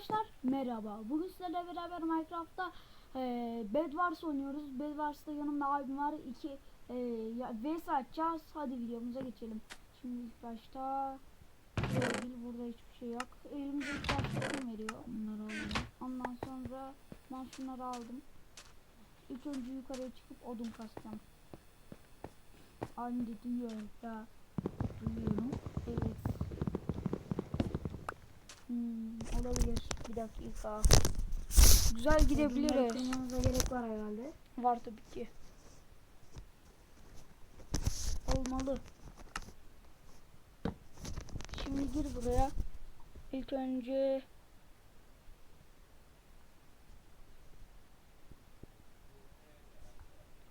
Arkadaşlar merhaba. Bugün sizlerle beraber Minecraft'ta e, Bed Wars oynuyoruz. Bed Wars'ta yanımda abim var. İki e, vs atacağız. Hadi videomuza geçelim. Şimdi ilk başta değil burada hiçbir şey yok. Elimizde ilk başta kim veriyor? Onları alalım. Ondan sonra ben şunları aldım. İlk önce yukarıya çıkıp odun kasacağım. Anne duyuyor ya. Duyuyorum. Evet. Hmm, olabilir. Bir dakika. Güzel gidebiliriz. Kırmamıza gerek var herhalde. Var tabii ki. Olmalı. Şimdi gir buraya. İlk önce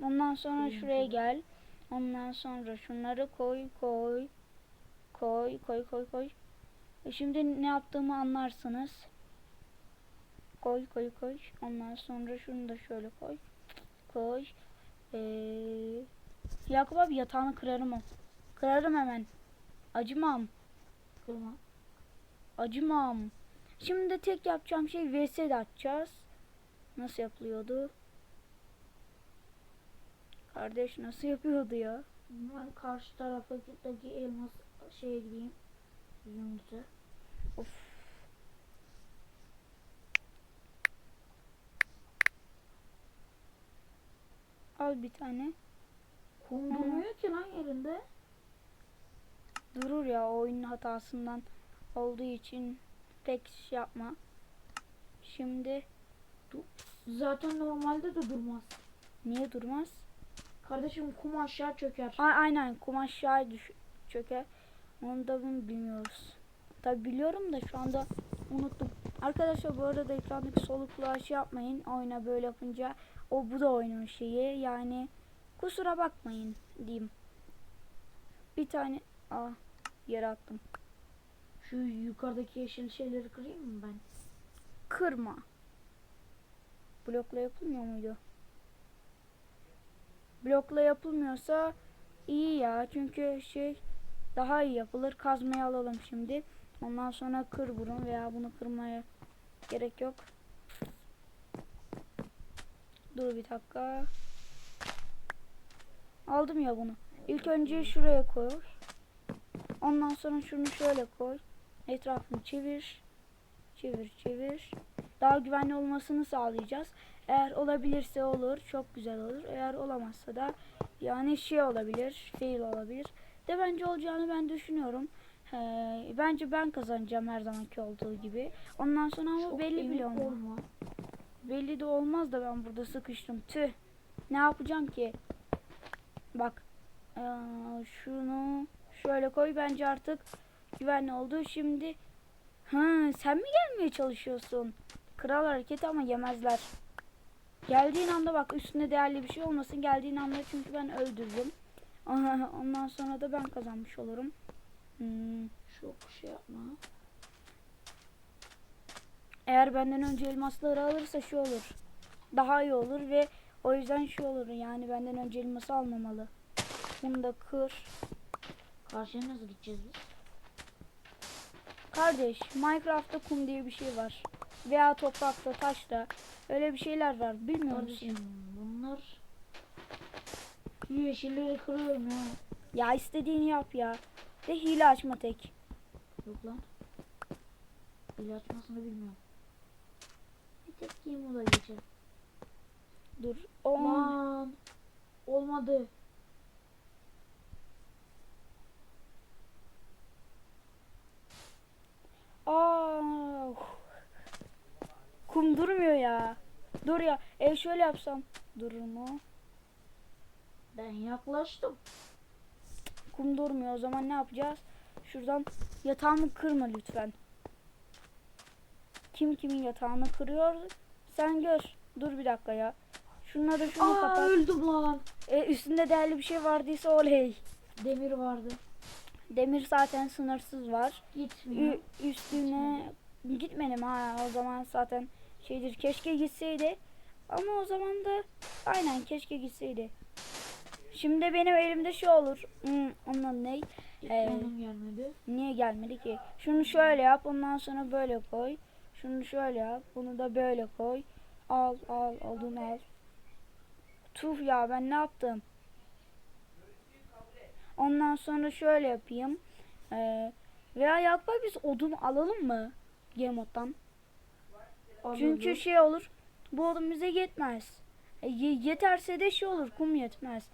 Ondan sonra şuraya gel. Ondan sonra şunları koy koy. Koy koy koy koy. E şimdi ne yaptığımı anlarsınız. Koy koy koy. Ondan sonra şunu da şöyle koy. Koy. Ee, Yakup abi yatağını kırarım o. Kırarım hemen. Acımam. Kırma. Acımam. Şimdi tek yapacağım şey vs de atacağız. Nasıl yapılıyordu? Kardeş nasıl yapıyordu ya? Ben karşı taraftaki elmas şeye gideyim. Yumurta. Of. Al bir tane. Kum durmuyor ki lan yerinde. Durur ya oyunun hatasından olduğu için pek şey yapma. Şimdi Zaten normalde de durmaz. niye durmaz? Kardeşim kum aşağı çöker. A- aynen kum aşağı düş çöker. Onu da bunu bilmiyoruz. Tabi biliyorum da şu anda unuttum. Arkadaşlar bu arada ekrandaki solukluğa şey yapmayın. Oyuna böyle yapınca o bu da oyunun şeyi. Yani kusura bakmayın diyeyim. Bir tane ah yere attım. Şu yukarıdaki yeşil şeyleri kırayım mı ben? Kırma. Blokla yapılmıyor muydu? Blokla yapılmıyorsa iyi ya. Çünkü şey daha iyi yapılır. Kazmayı alalım şimdi. Ondan sonra kır bunu veya bunu kırmaya gerek yok. Dur bir dakika. Aldım ya bunu. İlk önce şuraya koy. Ondan sonra şunu şöyle koy. Etrafını çevir. Çevir çevir. Daha güvenli olmasını sağlayacağız. Eğer olabilirse olur. Çok güzel olur. Eğer olamazsa da yani şey olabilir. Fail olabilir. De bence olacağını ben düşünüyorum. Ee, bence ben kazanacağım her zamanki olduğu gibi. Ondan sonra ama Çok belli bile olmaz. olma. Belli de olmaz da ben burada sıkıştım. Tüh. Ne yapacağım ki? Bak. Ee, şunu şöyle koy. Bence artık güvenli oldu. Şimdi Hı, sen mi gelmeye çalışıyorsun? Kral hareketi ama yemezler. Geldiğin anda bak üstünde değerli bir şey olmasın. Geldiğin anda çünkü ben öldürdüm. Ondan sonra da ben kazanmış olurum. Hmm. Çok şey yapma. Eğer benden önce elmasları alırsa şu olur. Daha iyi olur ve o yüzden şu olur yani benden önce elması almamalı. Bunu da kır. Karşıya nasıl gideceğiz biz? Kardeş Minecraft'ta kum diye bir şey var. Veya toprakta, taşta öyle bir şeyler var. Bilmiyor musun? Kardeşim bunlar şu yeşilleri kırıyorum ya. Ya istediğini yap ya. De hile açma tek. Yok lan. Hile açmasını bilmiyorum. Bir tek game moda geçer. Dur. O Lan. Olmadı. Aa. Kum durmuyor ya. Dur ya. E şöyle yapsam durur mu? Ben yaklaştım. Kum durmuyor. O zaman ne yapacağız? Şuradan yatağımı kırma lütfen. Kim kimin yatağını kırıyor? Sen gör. Dur bir dakika ya. Şunları şunu Aa kapat. öldüm lan. E, üstünde değerli bir şey vardıysa oley. Demir vardı. Demir zaten sınırsız var. Gitmiyor. Ü- üstüne gitmedim ha o zaman zaten şeydir keşke gitseydi ama o zaman da aynen keşke gitseydi. Şimdi benim elimde şu olur. Hmm, onun ne? Ee, gelmedi. niye gelmedi ki? Şunu şöyle yap ondan sonra böyle koy. Şunu şöyle yap. Bunu da böyle koy. Al al odun al. Tuf ya ben ne yaptım? Ondan sonra şöyle yapayım. Ee, veya abi biz odun alalım mı? Game moddan. Çünkü şey olur. Bu odun bize yetmez. E, ye- yeterse de şey olur. Kum yetmez.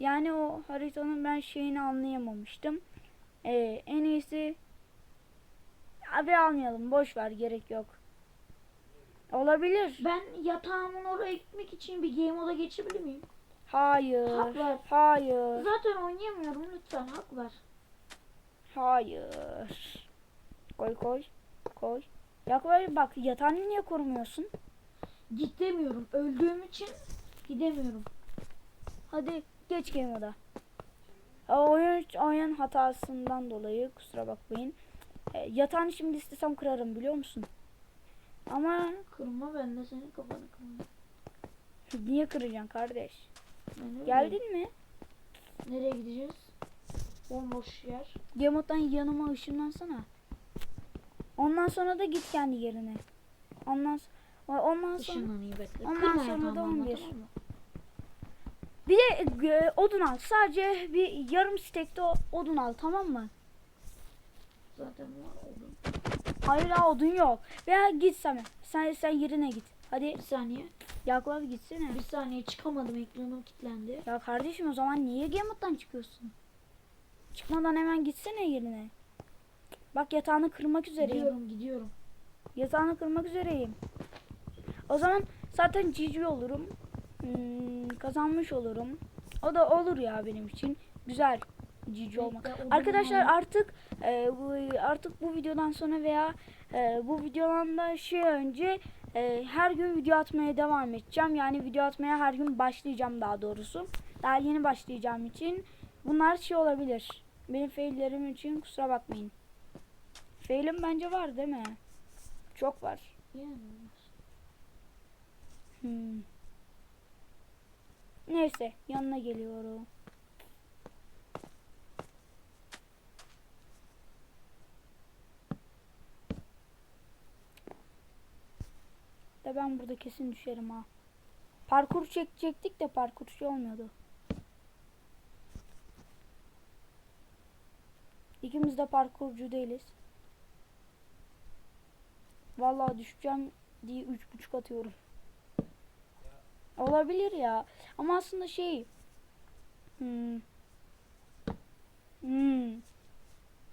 Yani o haritanın ben şeyini anlayamamıştım. Ee, en iyisi abi almayalım. Boş ver gerek yok. Olabilir. Ben yatağımın oraya gitmek için bir game moda geçebilir miyim? Hayır. Hak ver. Hayır. Zaten oynayamıyorum lütfen hak ver. Hayır. Koy koy. Koy. Yakup abi bak yatağını niye korumuyorsun? Gidemiyorum. Öldüğüm için gidemiyorum. Hadi geç game oda. Aa, Oyun, oyun hatasından dolayı kusura bakmayın. E, yatağını şimdi istesem kırarım biliyor musun? Ama Kırma ben de senin kafanı kırma. niye kıracaksın kardeş? Ben Geldin mi? Nereye gideceğiz? Bomboş yer. Game yanıma ışınlansana. Ondan sonra da git kendi yerine. Ondan ondan sonra bekle. Ondan Kırma sonra da ama, 11. tamam mı? Bir de e, odun al. Sadece bir yarım stekte odun al tamam mı? Zaten var oldu. Hayır ha odun yok. Veya git sen. Sen sen yerine git. Hadi Bir saniye. Yakup abi gitsene. Bir saniye çıkamadım ekranım kilitlendi. Ya kardeşim o zaman niye mode'dan çıkıyorsun? Çıkmadan hemen gitsene yerine. Bak yatağını kırmak üzereyim. Gidiyorum gidiyorum. Yatağını kırmak üzereyim. O zaman zaten cici olurum. Hmm, kazanmış olurum. O da olur ya benim için. Güzel cici olmak. Arkadaşlar artık e, bu, artık bu videodan sonra veya e, bu videodan da şey önce e, her gün video atmaya devam edeceğim. Yani video atmaya her gün başlayacağım daha doğrusu. Daha yeni başlayacağım için bunlar şey olabilir. Benim faillerim için kusura bakmayın. Failim bence var değil mi? Çok var. Yani. Hmm. Neyse yanına geliyorum. Da ben burada kesin düşerim ha. Parkur çekecektik de parkurcu olmuyordu. İkimiz de parkurcu değiliz. Vallahi düşeceğim diye üç buçuk atıyorum. Olabilir ya. Ama aslında şey. Hmm. Hmm.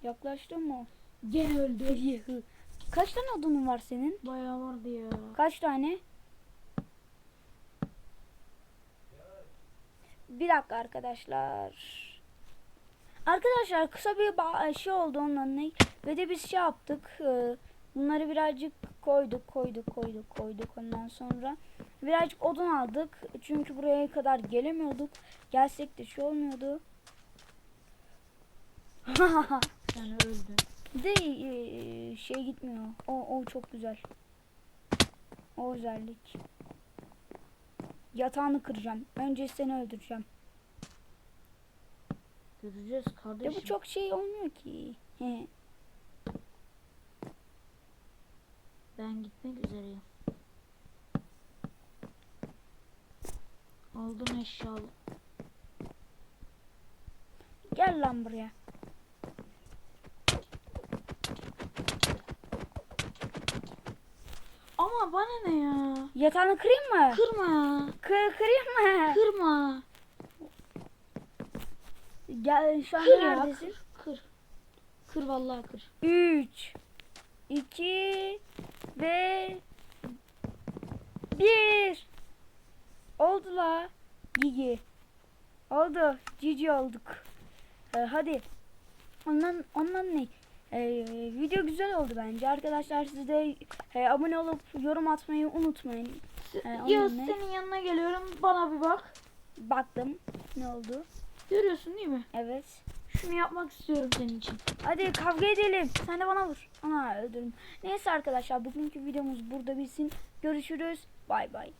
Yaklaştın mı? Gene öldü. Kaç tane odunun var senin? Bayağı vardı ya. Kaç tane? Bir dakika arkadaşlar. Arkadaşlar kısa bir şey oldu onunla ne? Ve de biz şey yaptık. e, Bunları birazcık koyduk, koyduk, koyduk, koyduk ondan sonra. Birazcık odun aldık. Çünkü buraya kadar gelemiyorduk. Gelsek de şey olmuyordu. Yani öldü. De e, şey gitmiyor. O, o çok güzel. O özellik. Yatağını kıracağım. Önce seni öldüreceğim. Göreceğiz De kardeşim. bu çok şey olmuyor ki. Ben gitmek üzereyim. Aldım eşyalı. Gel lan buraya. Ama bana ne ya? Yatağını kırayım mı? Kırma ya. Kır, kırayım mı? Kırma. Gel şu an Kır ya. neredesin? Kır. Kır. Kır vallahi kır. 3 2 ve 1 Oldu la. Gigi. Oldu. Cici olduk. Ee, hadi. Ondan, ondan ne? Ee, video güzel oldu bence. Arkadaşlar siz de e, abone olup yorum atmayı unutmayın. Ee, Yağız ne? senin yanına geliyorum. Bana bir bak. Baktım. Ne oldu? Görüyorsun değil mi? Evet. Şunu yapmak istiyorum senin için. Hadi kavga edelim. Sen de bana vur. Ana öldürüm. Neyse arkadaşlar bugünkü videomuz burada bitsin. Görüşürüz. Bay bay.